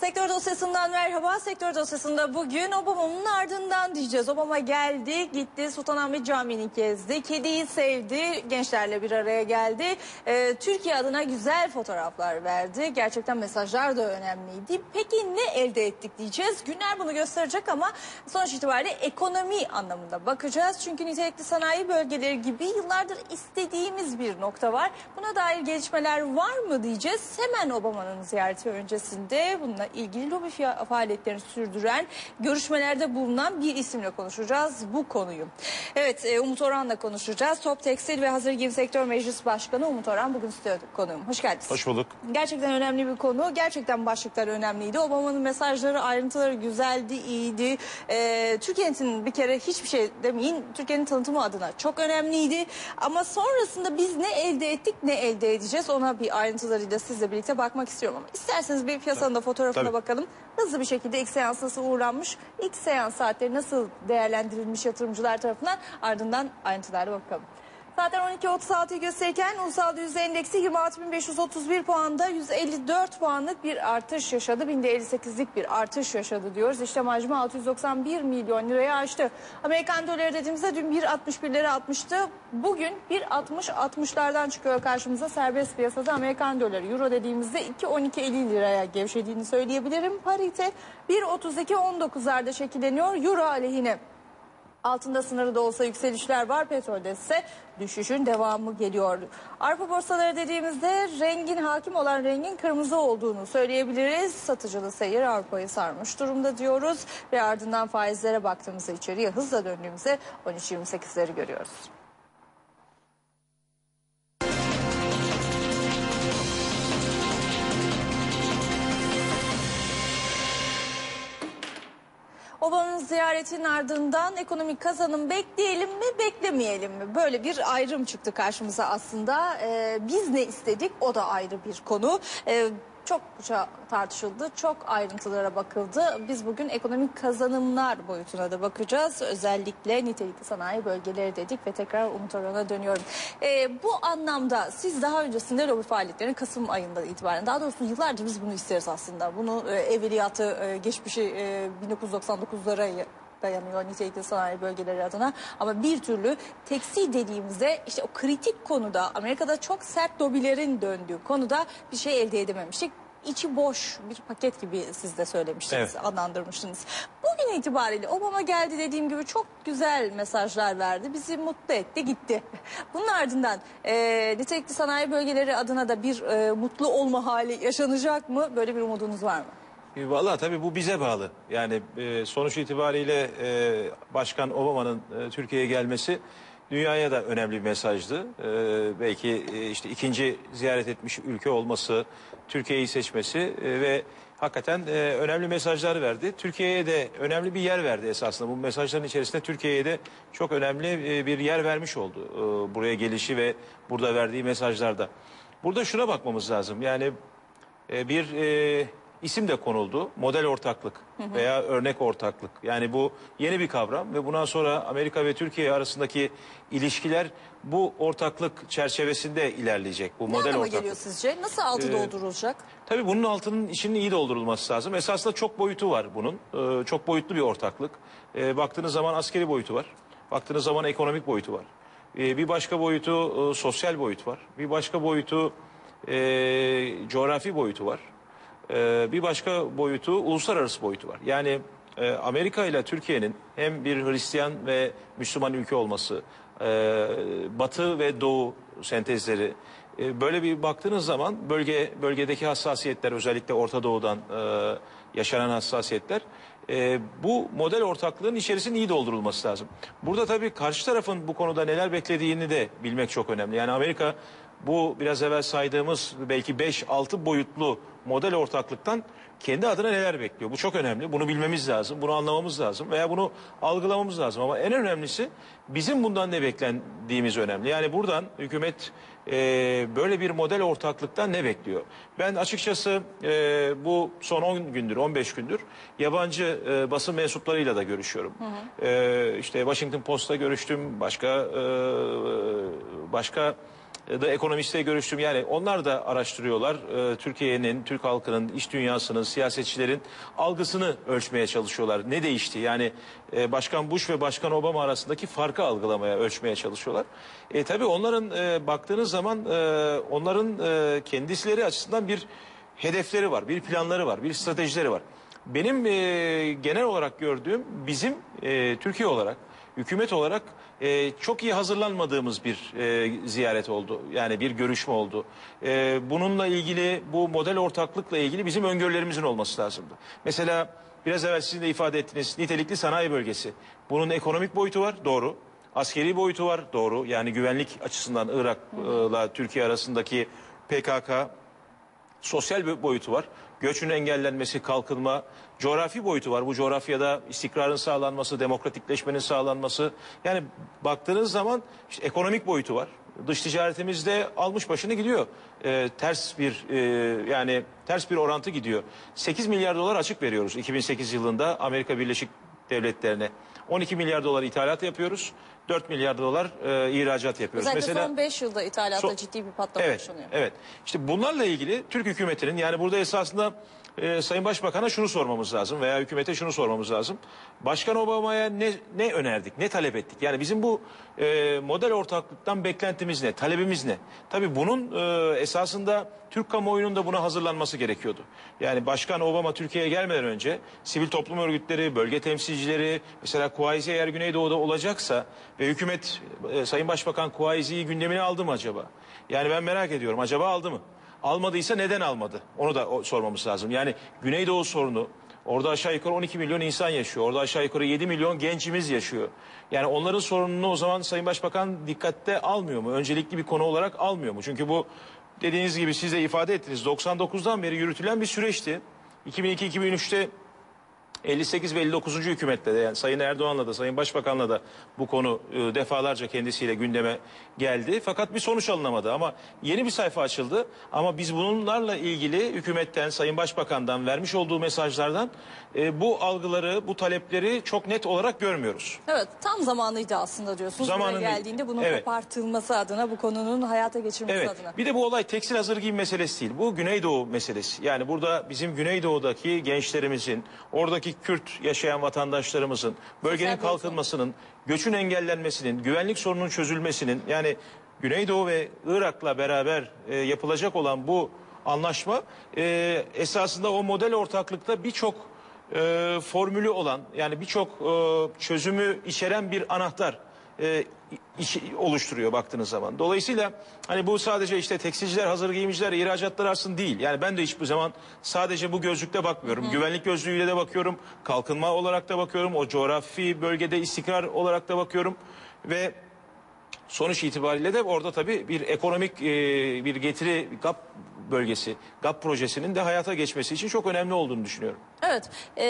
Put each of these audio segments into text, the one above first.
Sektör dosyasından merhaba. Sektör dosyasında bugün Obama'nın ardından diyeceğiz. Obama geldi, gitti, Sultanahmet Camii'ni gezdi, kediyi sevdi, gençlerle bir araya geldi. Ee, Türkiye adına güzel fotoğraflar verdi. Gerçekten mesajlar da önemliydi. Peki ne elde ettik diyeceğiz. Günler bunu gösterecek ama sonuç itibariyle ekonomi anlamında bakacağız. Çünkü nitelikli sanayi bölgeleri gibi yıllardır istediğimiz bir nokta var. Buna dair gelişmeler var mı diyeceğiz. Hemen Obama'nın ziyareti öncesinde bununla ilgili lobi faaliyetlerini sürdüren, görüşmelerde bulunan bir isimle konuşacağız bu konuyu. Evet, e, Umut Orhan'la konuşacağız. Top Tekstil ve Hazır Giyim Sektör Meclis Başkanı Umut Orhan bugün stüdyo konuğum. Hoş geldiniz. Hoş bulduk. Gerçekten önemli bir konu. Gerçekten başlıklar önemliydi. Obama'nın mesajları, ayrıntıları güzeldi, iyiydi. Ee, Türkiye'nin bir kere hiçbir şey demeyin. Türkiye'nin tanıtımı adına çok önemliydi. Ama sonrasında biz ne elde ettik, ne elde edeceğiz ona bir ayrıntılarıyla sizle birlikte bakmak istiyorum. Ama isterseniz bir piyasanın da fotoğrafına Tabii. bakalım. Hızlı bir şekilde ilk seans nasıl uğurlanmış, ilk seans saatleri nasıl değerlendirilmiş yatırımcılar tarafından ardından ayrıntılara bakalım. Zaten 12.36'yı gösterirken ulusal yüzde endeksi 26.531 puanda 154 puanlık bir artış yaşadı. Binde 58'lik bir artış yaşadı diyoruz. İşlem hacmi 691 milyon liraya aştı. Amerikan doları dediğimizde dün 1.61'lere atmıştı. Bugün 1.60-60'lardan çıkıyor karşımıza serbest piyasada Amerikan doları. Euro dediğimizde 2.12.50 liraya gevşediğini söyleyebilirim. Parite 1.32-19'larda şekilleniyor. Euro aleyhine Altında sınırı da olsa yükselişler var. Petrolde ise düşüşün devamı geliyor. Arpa borsaları dediğimizde rengin hakim olan rengin kırmızı olduğunu söyleyebiliriz. Satıcılı seyir arpayı sarmış durumda diyoruz. Ve ardından faizlere baktığımızda içeriye hızla döndüğümüzde 13.28'leri görüyoruz. Ziyaretinin ardından ekonomik kazanım bekleyelim mi beklemeyelim mi? Böyle bir ayrım çıktı karşımıza aslında. Ee, biz ne istedik o da ayrı bir konu. Ee, çok tartışıldı, çok ayrıntılara bakıldı. Biz bugün ekonomik kazanımlar boyutuna da bakacağız. Özellikle nitelikli sanayi bölgeleri dedik ve tekrar Umut Orhan'a dönüyorum. Ee, bu anlamda siz daha öncesinde lobi faaliyetlerini Kasım ayında itibaren, daha doğrusu yıllardır biz bunu isteriz aslında. Bunu e, evveliyatı, e, geçmişi e, 1999'lara dayanıyor nitelikli sanayi bölgeleri adına. Ama bir türlü tekstil dediğimizde işte o kritik konuda Amerika'da çok sert lobilerin döndüğü konuda bir şey elde edememiştik. İçi boş bir paket gibi siz de söylemiştiniz, Evet. adlandırmıştınız. Bugün itibariyle Obama geldi dediğim gibi çok güzel mesajlar verdi. Bizi mutlu etti gitti. Bunun ardından e, nitelikli sanayi bölgeleri adına da bir e, mutlu olma hali yaşanacak mı? Böyle bir umudunuz var mı? E, Vallahi tabii bu bize bağlı. Yani e, sonuç itibariyle e, Başkan Obama'nın e, Türkiye'ye gelmesi dünyaya da önemli bir mesajdı. E, belki e, işte ikinci ziyaret etmiş ülke olması, Türkiye'yi seçmesi e, ve hakikaten e, önemli mesajlar verdi. Türkiye'ye de önemli bir yer verdi esasında. Bu mesajların içerisinde Türkiye'ye de çok önemli e, bir yer vermiş oldu. E, buraya gelişi ve burada verdiği mesajlarda. Burada şuna bakmamız lazım. Yani e, bir e, isim de konuldu. Model ortaklık veya örnek ortaklık. Yani bu yeni bir kavram ve bundan sonra Amerika ve Türkiye arasındaki ilişkiler bu ortaklık çerçevesinde ilerleyecek. Bu model anlama ortaklık. geliyor sizce? Nasıl altı Ee, doldurulacak? Tabii bunun altının içinin iyi doldurulması lazım. Esasında çok boyutu var bunun. Ee, çok boyutlu bir ortaklık. Ee, baktığınız zaman askeri boyutu var. Baktığınız zaman ekonomik boyutu var. Ee, bir başka boyutu e, sosyal boyut var. Bir başka boyutu e, coğrafi boyutu var. Ee, bir başka boyutu uluslararası boyutu var. Yani e, Amerika ile Türkiye'nin hem bir Hristiyan ve Müslüman ülke olması, e, Batı ve Doğu sentezleri, e, böyle bir baktığınız zaman bölge bölgedeki hassasiyetler özellikle Orta Doğu'dan e, yaşanan hassasiyetler e, bu model ortaklığın içerisinin iyi doldurulması lazım. Burada tabii karşı tarafın bu konuda neler beklediğini de bilmek çok önemli. Yani Amerika bu biraz evvel saydığımız belki 5-6 boyutlu model ortaklıktan kendi adına neler bekliyor? Bu çok önemli. Bunu bilmemiz lazım, bunu anlamamız lazım veya bunu algılamamız lazım. Ama en önemlisi bizim bundan ne beklendiğimiz önemli. Yani buradan hükümet e, böyle bir model ortaklıktan ne bekliyor? Ben açıkçası e, bu son 10 gündür, 15 gündür yabancı e, basın mensuplarıyla da görüşüyorum. E, işte Washington Post'ta görüştüm, başka e, başka e, da ekonomistle görüştüm. Yani onlar da araştırıyorlar. E, Türkiye'nin, Türk halkının, iş dünyasının, siyasetçilerin algısını ölçmeye çalışıyorlar. Ne değişti? Yani e, Başkan Bush ve Başkan Obama arasındaki farkı algılamaya, ölçmeye çalışıyorlar. E, tabii onların e, baktığınız zaman e, onların e, kendisileri açısından bir hedefleri var, bir planları var, bir stratejileri var. Benim e, genel olarak gördüğüm bizim e, Türkiye olarak, hükümet olarak e, çok iyi hazırlanmadığımız bir e, ziyaret oldu. Yani bir görüşme oldu. E, bununla ilgili bu model ortaklıkla ilgili bizim öngörülerimizin olması lazımdı. Mesela biraz evvel sizin de ifade ettiniz nitelikli sanayi bölgesi. Bunun ekonomik boyutu var doğru. Askeri boyutu var doğru. Yani güvenlik açısından Irak'la Türkiye arasındaki PKK sosyal bir boyutu var. Göçün engellenmesi, kalkınma, coğrafi boyutu var. Bu coğrafyada istikrarın sağlanması, demokratikleşmenin sağlanması. Yani baktığınız zaman işte ekonomik boyutu var. Dış ticaretimizde almış başını gidiyor. Ee, ters bir e, yani ters bir orantı gidiyor. 8 milyar dolar açık veriyoruz 2008 yılında Amerika Birleşik Devletleri'ne. 12 milyar dolar ithalat yapıyoruz. 4 milyar dolar e, ihracat yapıyoruz. Özellikle son 5 yılda ithalatta So- ciddi bir patlama Evet, yaşanıyor. evet. İşte bunlarla ilgili Türk hükümetinin yani burada esasında e, Sayın Başbakan'a şunu sormamız lazım veya hükümete şunu sormamız lazım. Başkan Obama'ya ne ne önerdik, ne talep ettik? Yani bizim bu e, model ortaklıktan beklentimiz ne, talebimiz ne? Tabii bunun e, esasında Türk kamuoyunun da buna hazırlanması gerekiyordu. Yani Başkan Obama Türkiye'ye gelmeden önce sivil toplum örgütleri, bölge temsilcileri, mesela Kuvayizi eğer Güneydoğu'da olacaksa ve hükümet e, Sayın Başbakan Kuvayizi'yi gündemine aldı mı acaba? Yani ben merak ediyorum acaba aldı mı? Almadıysa neden almadı? Onu da sormamız lazım. Yani Güneydoğu sorunu orada aşağı yukarı 12 milyon insan yaşıyor. Orada aşağı yukarı 7 milyon gencimiz yaşıyor. Yani onların sorununu o zaman Sayın Başbakan dikkatte almıyor mu? Öncelikli bir konu olarak almıyor mu? Çünkü bu dediğiniz gibi siz de ifade ettiniz. 99'dan beri yürütülen bir süreçti. 2002-2003'te 58 ve 59. hükümette de yani Sayın Erdoğan'la da Sayın Başbakan'la da bu konu e, defalarca kendisiyle gündeme geldi. Fakat bir sonuç alınamadı ama yeni bir sayfa açıldı. Ama biz bunlarla ilgili hükümetten, Sayın Başbakan'dan vermiş olduğu mesajlardan e, bu algıları, bu talepleri çok net olarak görmüyoruz. Evet tam zamanıydı aslında diyorsunuz. Zamanında- geldiğinde bunun Evet. kopartılması adına bu konunun hayata geçirilmesi Evet. adına. Bir de bu olay tekstil hazır giyim meselesi değil. Bu Güneydoğu meselesi. Yani burada bizim Güneydoğu'daki gençlerimizin, oradaki Kürt yaşayan vatandaşlarımızın, bölgenin kalkınmasının, göçün engellenmesinin, güvenlik sorununun çözülmesinin yani Güneydoğu ve Irak'la beraber e, yapılacak olan bu anlaşma e, esasında o model ortaklıkta birçok e, formülü olan yani birçok e, çözümü içeren bir anahtar e, iş- oluşturuyor baktığınız zaman. Dolayısıyla hani bu sadece işte tekstilciler, hazır giyimciler, ihracatlar arasında değil. Yani ben de hiçbir zaman sadece bu gözlükle bakmıyorum. Güvenlik gözlüğüyle de bakıyorum. Kalkınma olarak da bakıyorum. O coğrafi bölgede istikrar olarak da bakıyorum. Ve sonuç itibariyle de orada tabii bir ekonomik e, bir getiri GAP bölgesi, GAP projesinin de hayata geçmesi için çok önemli olduğunu düşünüyorum. Evet. e,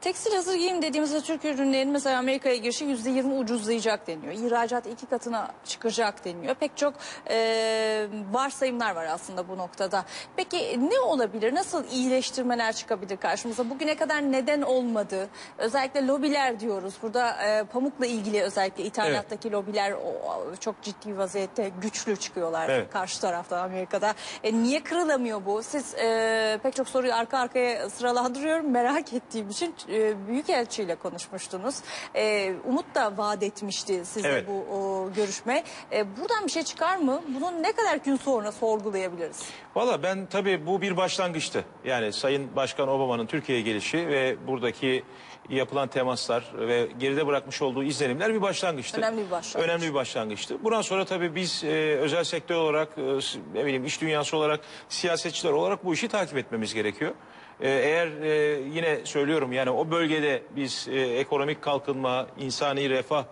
tekstil hazır giyim dediğimizde Türk ürünlerinin mesela Amerika'ya girişi yüzde yirmi ucuzlayacak deniyor. İhracat iki katına çıkacak deniyor. Pek çok e, varsayımlar var aslında bu noktada. Peki ne olabilir? Nasıl iyileştirmeler çıkabilir karşımıza? Bugüne kadar neden olmadı? Özellikle lobiler diyoruz. Burada e, pamukla ilgili özellikle ithalattaki lobiler o, çok ciddi vaziyette güçlü çıkıyorlar Evet. karşı tarafta Amerika'da. E, niye kırılamıyor bu? Siz e, pek çok soruyu arka arkaya sıralandırıyorum merak ettiğim için e, Büyükelçiyle konuşmuştunuz. E, Umut da vaat etmişti size Evet. bu o, görüşme. E, buradan bir şey çıkar mı? Bunu ne kadar gün sonra sorgulayabiliriz? Valla ben tabii bu bir başlangıçtı. Yani Sayın Başkan Obama'nın Türkiye'ye gelişi ve buradaki yapılan temaslar ve geride bırakmış olduğu izlenimler bir başlangıçtı. Önemli bir başlangıç. Önemli bir başlangıçtı. Bundan sonra tabii biz e, özel sektör olarak, e, s- ne bileyim iş dünyası olarak, siyasetçiler olarak bu işi takip etmemiz gerekiyor. E, eğer e, yine söylüyorum yani o bölgede biz e, ekonomik kalkınma, insani refah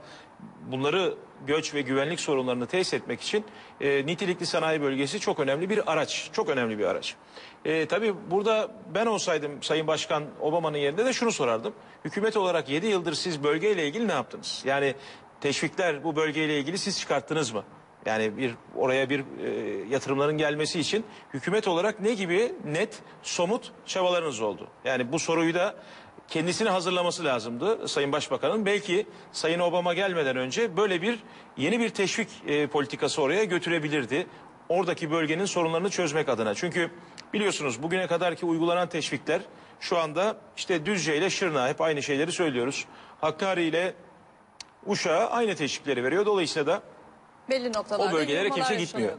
bunları göç ve güvenlik sorunlarını tesis etmek için e, nitelikli sanayi bölgesi çok önemli bir araç. Çok önemli bir araç. E, tabii burada ben olsaydım Sayın Başkan Obama'nın yerinde de şunu sorardım. Hükümet olarak 7 yıldır siz bölgeyle ilgili ne yaptınız? Yani teşvikler bu bölgeyle ilgili siz çıkarttınız mı? Yani bir oraya bir e, yatırımların gelmesi için hükümet olarak ne gibi net, somut çabalarınız oldu? Yani bu soruyu da kendisini hazırlaması lazımdı Sayın Başbakan'ın. Belki Sayın Obama gelmeden önce böyle bir yeni bir teşvik e, politikası oraya götürebilirdi. Oradaki bölgenin sorunlarını çözmek adına. Çünkü biliyorsunuz bugüne kadarki uygulanan teşvikler şu anda işte Düzce ile Şırna hep aynı şeyleri söylüyoruz. Hakkari ile Uşak'a aynı teşvikleri veriyor. Dolayısıyla da Belli noktalarda o bölgelere kimse gitmiyor.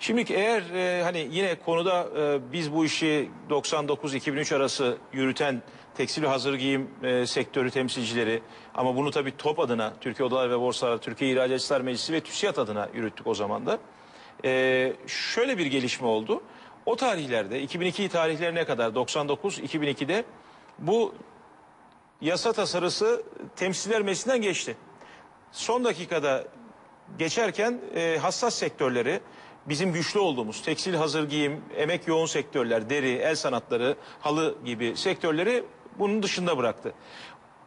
Şimdi eğer e, hani yine konuda e, biz bu işi 99-2003 arası yürüten tekstil ve hazır giyim e, sektörü temsilcileri ama bunu tabii TOP adına Türkiye Odalar ve Borsalar, Türkiye İhracatçılar Meclisi ve TÜSİAD adına yürüttük o zaman da. E, şöyle bir gelişme oldu. O tarihlerde 2002 tarihlerine kadar 99-2002'de bu yasa tasarısı temsiller meclisinden geçti. Son dakikada geçerken e, hassas sektörleri bizim güçlü olduğumuz tekstil hazır giyim, emek yoğun sektörler, deri, el sanatları, halı gibi sektörleri bunun dışında bıraktı.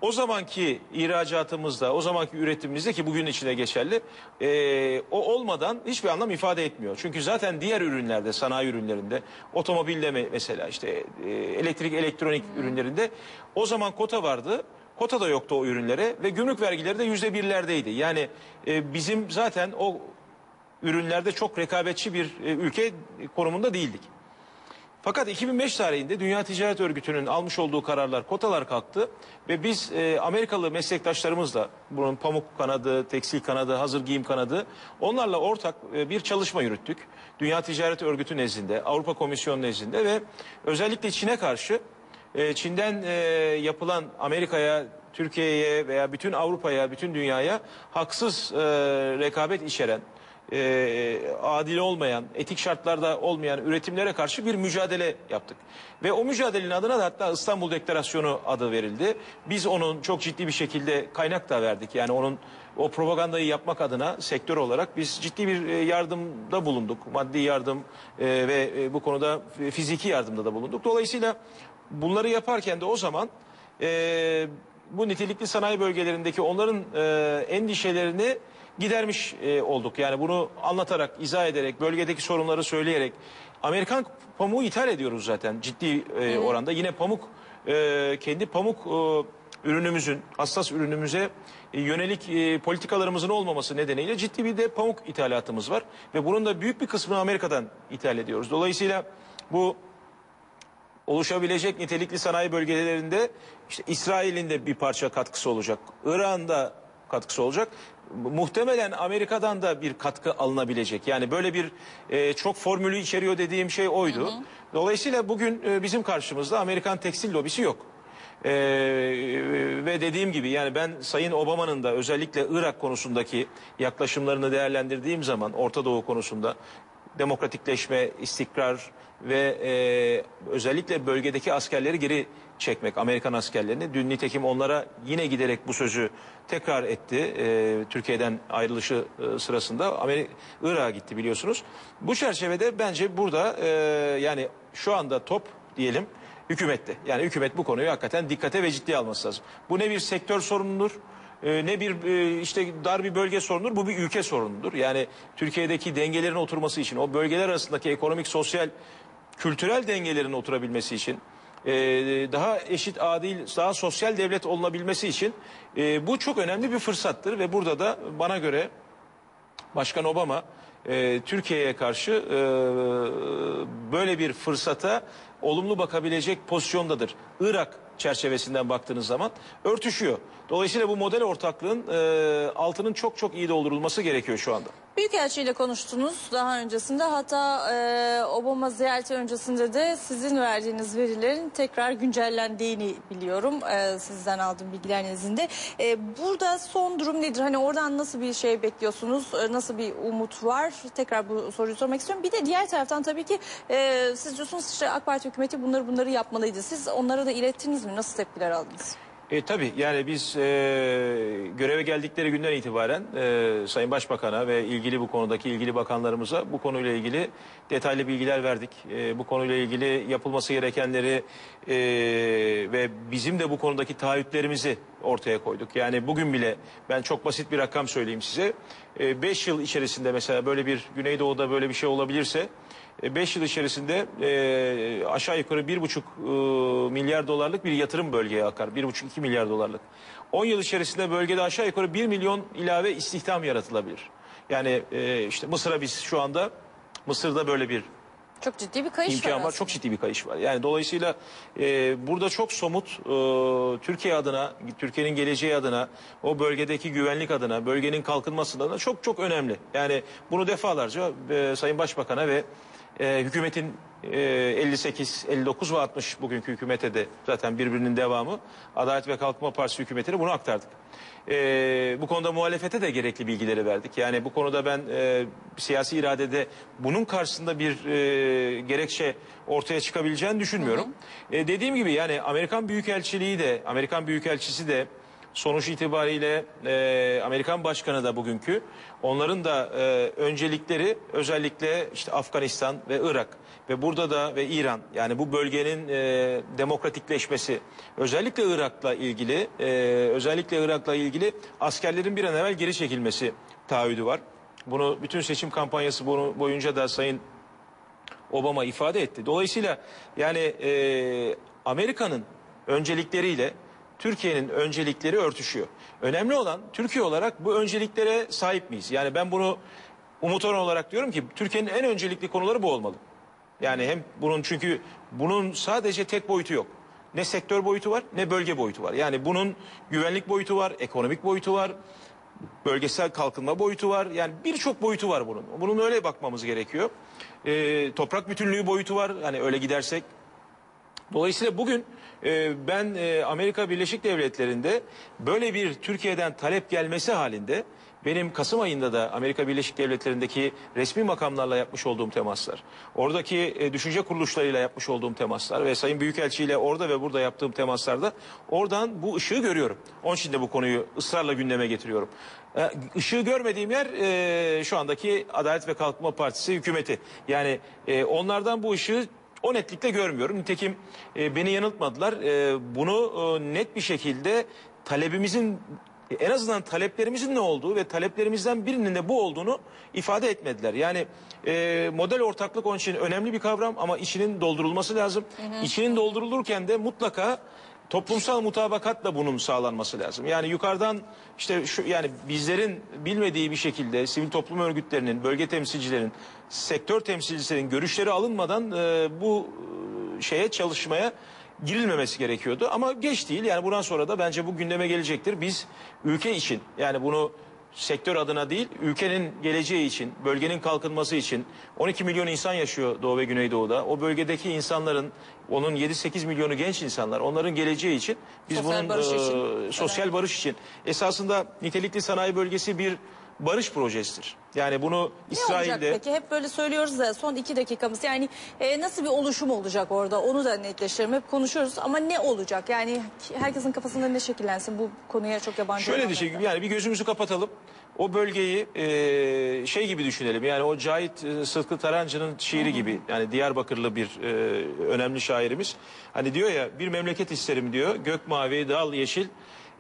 O zamanki ihracatımızda, o zamanki üretimimizde ki bugün içine geçerli, e, o olmadan hiçbir anlam ifade etmiyor. Çünkü zaten diğer ürünlerde, sanayi ürünlerinde, otomobilde me- mesela işte e, elektrik, elektronik ürünlerinde o zaman kota vardı. Kota da yoktu o ürünlere ve gümrük vergileri de yüzde birlerdeydi. Yani e, bizim zaten o ürünlerde çok rekabetçi bir e, ülke konumunda değildik. Fakat 2005 tarihinde Dünya Ticaret Örgütü'nün almış olduğu kararlar, kotalar kalktı ve biz e, Amerikalı meslektaşlarımızla bunun pamuk kanadı, tekstil kanadı, hazır giyim kanadı onlarla ortak e, bir çalışma yürüttük. Dünya Ticaret Örgütü nezdinde, Avrupa Komisyonu nezdinde ve özellikle Çin'e karşı e, Çin'den e, yapılan Amerika'ya, Türkiye'ye veya bütün Avrupa'ya, bütün dünyaya haksız e, rekabet içeren, e, adil olmayan, etik şartlarda olmayan üretimlere karşı bir mücadele yaptık. Ve o mücadelenin adına da hatta İstanbul Deklarasyonu adı verildi. Biz onun çok ciddi bir şekilde kaynak da verdik. Yani onun o propagandayı yapmak adına sektör olarak biz ciddi bir e, yardımda bulunduk. Maddi yardım e, ve e, bu konuda fiziki yardımda da bulunduk. Dolayısıyla bunları yaparken de o zaman e, bu nitelikli sanayi bölgelerindeki onların e, endişelerini gidermiş e, olduk. Yani bunu anlatarak, izah ederek, bölgedeki sorunları söyleyerek. Amerikan pamuğu ithal ediyoruz zaten ciddi e, oranda. Yine pamuk, e, kendi pamuk e, ürünümüzün, hassas ürünümüze e, yönelik e, politikalarımızın olmaması nedeniyle ciddi bir de pamuk ithalatımız var. Ve bunun da büyük bir kısmını Amerika'dan ithal ediyoruz. Dolayısıyla bu oluşabilecek nitelikli sanayi bölgelerinde işte İsrail'in de bir parça katkısı olacak. İran'ın da katkısı olacak. Muhtemelen Amerika'dan da bir katkı alınabilecek. Yani böyle bir e, çok formülü içeriyor dediğim şey oydu. Dolayısıyla bugün e, bizim karşımızda Amerikan tekstil lobisi yok. E, ve dediğim gibi yani ben Sayın Obama'nın da özellikle Irak konusundaki yaklaşımlarını değerlendirdiğim zaman Orta Doğu konusunda demokratikleşme, istikrar ve e, özellikle bölgedeki askerleri geri çekmek, Amerikan askerlerini. Dün nitekim onlara yine giderek bu sözü tekrar etti. E, Türkiye'den ayrılışı e, sırasında Amerika, Irak'a gitti biliyorsunuz. Bu çerçevede bence burada e, yani şu anda top diyelim hükümette. Yani hükümet bu konuyu hakikaten dikkate ve ciddiye alması lazım. Bu ne bir sektör sorunudur e, ne bir e, işte dar bir bölge sorunudur bu bir ülke sorunudur. Yani Türkiye'deki dengelerin oturması için o bölgeler arasındaki ekonomik, sosyal, kültürel dengelerin oturabilmesi için e, daha eşit, adil, daha sosyal devlet olunabilmesi için e, bu çok önemli bir fırsattır ve burada da bana göre Başkan Obama e, Türkiye'ye karşı böyle bir fırsata olumlu bakabilecek pozisyondadır. Irak çerçevesinden baktığınız zaman örtüşüyor. Dolayısıyla bu model ortaklığın altının çok çok iyi doldurulması gerekiyor şu anda. Büyükelçi ile konuştunuz daha öncesinde hatta e, Obama ziyareti öncesinde de sizin verdiğiniz verilerin tekrar güncellendiğini biliyorum. E, sizden aldığım bilgiler nezdinde. E, burada son durum nedir? Hani oradan nasıl bir şey bekliyorsunuz? E, nasıl bir umut var? Tekrar bu soruyu sormak istiyorum. Bir de diğer taraftan tabii ki e, siz diyorsunuz işte AK Parti hükümeti bunları bunları yapmalıydı. Siz onlara da ilettiniz mi? Nasıl tepkiler aldınız? E, tabii yani biz e, göreve geldikleri günden itibaren e, Sayın Başbakan'a ve ilgili bu konudaki ilgili bakanlarımıza bu konuyla ilgili detaylı bilgiler verdik. E, bu konuyla ilgili yapılması gerekenleri e, ve bizim de bu konudaki taahhütlerimizi ortaya koyduk. Yani bugün bile ben çok basit bir rakam söyleyeyim size. 5 yıl içerisinde mesela böyle bir Güneydoğu'da böyle bir şey olabilirse 5 yıl içerisinde e, aşağı yukarı 1,5 e, milyar dolarlık bir yatırım bölgeye akar. 1,5-2 milyar dolarlık. 10 yıl içerisinde bölgede aşağı yukarı 1 milyon ilave istihdam yaratılabilir. Yani e, işte Mısır'a biz şu anda Mısır'da böyle bir Çok ciddi bir kayış imkan var. var. Çok ciddi bir kayış var. Yani dolayısıyla e, burada çok somut e, Türkiye adına, Türkiye'nin geleceği adına, o bölgedeki güvenlik adına, bölgenin kalkınması adına çok çok önemli. Yani bunu defalarca e, Sayın Başbakan'a ve e, hükümetin e, 58, 59 ve 60 bugünkü hükümete de zaten birbirinin devamı Adalet ve Kalkınma Partisi hükümetine bunu aktardık. E, bu konuda muhalefete de gerekli bilgileri verdik. Yani bu konuda ben e, siyasi iradede bunun karşısında bir e, gerekçe ortaya çıkabileceğini düşünmüyorum. E, dediğim gibi yani Amerikan Büyükelçiliği de Amerikan Büyükelçisi de sonuç itibariyle e, Amerikan Başkanı da bugünkü onların da e, öncelikleri özellikle işte Afganistan ve Irak ve burada da ve İran yani bu bölgenin e, demokratikleşmesi özellikle Irak'la ilgili e, özellikle Irak'la ilgili askerlerin bir an evvel geri çekilmesi taahhüdü var. Bunu bütün seçim kampanyası bunu boyunca da Sayın Obama ifade etti. Dolayısıyla yani e, Amerika'nın öncelikleriyle Türkiye'nin öncelikleri örtüşüyor. Önemli olan Türkiye olarak bu önceliklere sahip miyiz? Yani ben bunu Umut Orhan olarak diyorum ki Türkiye'nin en öncelikli konuları bu olmalı. Yani hem bunun çünkü bunun sadece tek boyutu yok. Ne sektör boyutu var ne bölge boyutu var. Yani bunun güvenlik boyutu var, ekonomik boyutu var, bölgesel kalkınma boyutu var. Yani birçok boyutu var bunun. Bunun öyle bakmamız gerekiyor. Ee, toprak bütünlüğü boyutu var. Hani öyle gidersek. Dolayısıyla bugün e, ben e, Amerika Birleşik Devletleri'nde böyle bir Türkiye'den talep gelmesi halinde benim Kasım ayında da Amerika Birleşik Devletleri'ndeki resmi makamlarla yapmış olduğum temaslar, oradaki e, düşünce kuruluşlarıyla yapmış olduğum temaslar ve Sayın Büyükelçi ile orada ve burada yaptığım temaslarda oradan bu ışığı görüyorum. Onun için de bu konuyu ısrarla gündeme getiriyorum. E, ışığı görmediğim yer e, şu andaki Adalet ve Kalkınma Partisi hükümeti. Yani e, onlardan bu ışığı o netlikle görmüyorum. Nitekim e, beni yanıltmadılar. E, bunu e, net bir şekilde talebimizin en azından taleplerimizin ne olduğu ve taleplerimizden birinin de bu olduğunu ifade etmediler. Yani e, model ortaklık onun için önemli bir kavram ama içinin doldurulması lazım. İçinin doldurulurken de mutlaka toplumsal mutabakatla bunun sağlanması lazım. Yani yukarıdan işte şu yani bizlerin bilmediği bir şekilde sivil toplum örgütlerinin, bölge temsilcilerin, sektör temsilcilerin görüşleri alınmadan e, bu e, şeye çalışmaya girilmemesi gerekiyordu. Ama geç değil yani bundan sonra da bence bu gündeme gelecektir. Biz ülke için yani bunu sektör adına değil ülkenin geleceği için, bölgenin kalkınması için 12 milyon insan yaşıyor Doğu ve Güneydoğu'da. O bölgedeki insanların onun 7-8 milyonu genç insanlar onların geleceği için biz Sosyal bunun barış e, için. sosyal barış için esasında nitelikli sanayi bölgesi bir barış projesidir. Yani bunu Ne olacak İsrail'de peki? Hep böyle söylüyoruz da son iki dakikamız. Yani e, nasıl bir oluşum olacak orada? Onu da netleştirelim. Hep konuşuyoruz ama ne olacak? Yani herkesin kafasında ne şekillensin? Bu konuya çok yabancı Şöyle diyecek da. yani bir gözümüzü kapatalım. O bölgeyi e, şey gibi düşünelim. Yani o Cahit e, Sıtkı Tarancı'nın şiiri gibi. Yani Diyarbakırlı bir e, önemli şairimiz. Hani diyor ya bir memleket isterim diyor. Gök mavi, dal yeşil,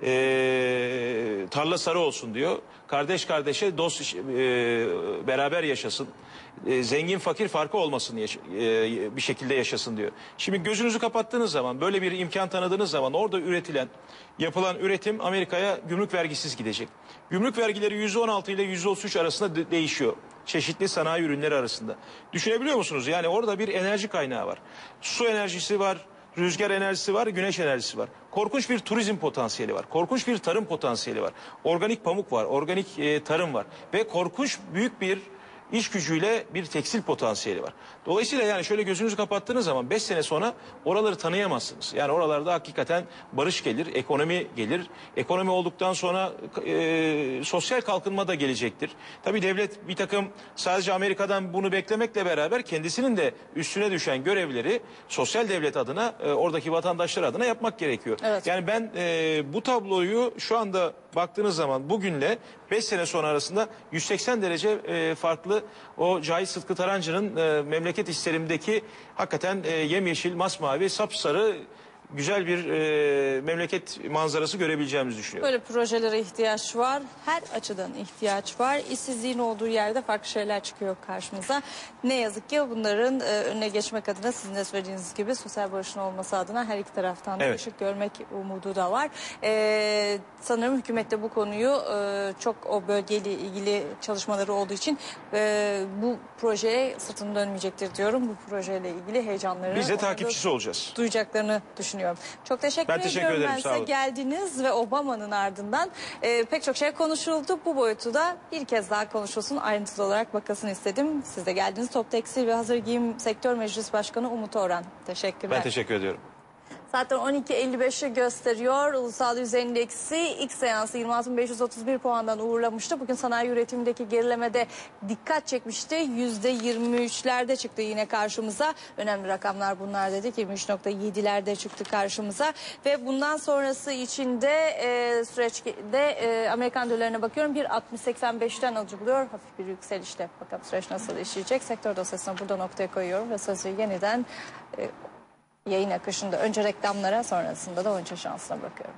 e, tarla sarı olsun diyor. Kardeş kardeşe dost e, beraber yaşasın. E, zengin fakir farkı olmasın yaş- e, bir şekilde yaşasın diyor. Şimdi gözünüzü kapattığınız zaman böyle bir imkan tanıdığınız zaman orada üretilen yapılan üretim Amerika'ya gümrük vergisiz gidecek. Gümrük vergileri %16 ile %33 arasında de- değişiyor. Çeşitli sanayi ürünleri arasında. Düşünebiliyor musunuz? Yani orada bir enerji kaynağı var. Su enerjisi var, rüzgar enerjisi var, güneş enerjisi var. Korkunç bir turizm potansiyeli var. Korkunç bir tarım potansiyeli var. Organik pamuk var, organik e, tarım var. Ve korkunç büyük bir iş gücüyle bir tekstil potansiyeli var. Dolayısıyla yani şöyle gözünüzü kapattığınız zaman 5 sene sonra oraları tanıyamazsınız. Yani oralarda hakikaten barış gelir, ekonomi gelir. Ekonomi olduktan sonra e, sosyal kalkınma da gelecektir. Tabii devlet bir takım sadece Amerika'dan bunu beklemekle beraber kendisinin de üstüne düşen görevleri sosyal devlet adına e, oradaki vatandaşlar adına yapmak gerekiyor. Evet. Yani ben e, bu tabloyu şu anda baktığınız zaman bugünle 5 sene sonra arasında 180 derece e, farklı o Cahit Sıtkı Tarancı'nın e, memleket isterimdeki hakikaten e, yemyeşil, masmavi, sapsarı güzel bir e, memleket manzarası görebileceğimizi düşünüyorum. Böyle projelere ihtiyaç var. Her açıdan ihtiyaç var. İşsizliğin olduğu yerde farklı şeyler çıkıyor karşımıza. Ne yazık ki bunların e, önüne geçmek adına sizin de söylediğiniz gibi sosyal barışın olması adına her iki taraftan da Evet. ışık görmek umudu da var. E, sanırım hükümet de bu konuyu e, çok o bölgeyle ilgili çalışmaları olduğu için e, bu projeye sırtını dönmeyecektir diyorum. Bu projeyle ilgili heyecanlarını Biz de takipçisi olacağız. duyacaklarını düşünüyorum. Çok teşekkür Ben teşekkür ediyorum ederim, ben size. Geldiniz ve Obama'nın ardından e, pek çok şey konuşuldu. Bu boyutu da bir kez daha konuşulsun. Ayrıntılı olarak bakasını istedim. Siz de geldiniz. Top Tekstil ve Hazır Giyim Sektör Meclis Başkanı Umut Orhan. Teşekkürler. Ben teşekkür ediyorum. Zaten 12.55'i gösteriyor. Ulusal Yüz Endeksi ilk seansı 26.531 puandan uğurlamıştı. Bugün sanayi üretimindeki gerilemede dikkat çekmişti. %23'lerde çıktı yine karşımıza. Önemli rakamlar bunlar dedik. 23.7'lerde çıktı karşımıza. Ve bundan sonrası için de e, süreçte e, Amerikan dolarına bakıyorum. 1.60-85'ten alıcı buluyor. Hafif bir yükselişte. Bakalım süreç nasıl işleyecek. Sektör dosyasını burada noktaya koyuyorum. Ve sözü yeniden e, yayın akışında önce reklamlara sonrasında da oyuncu şansına bırakıyorum.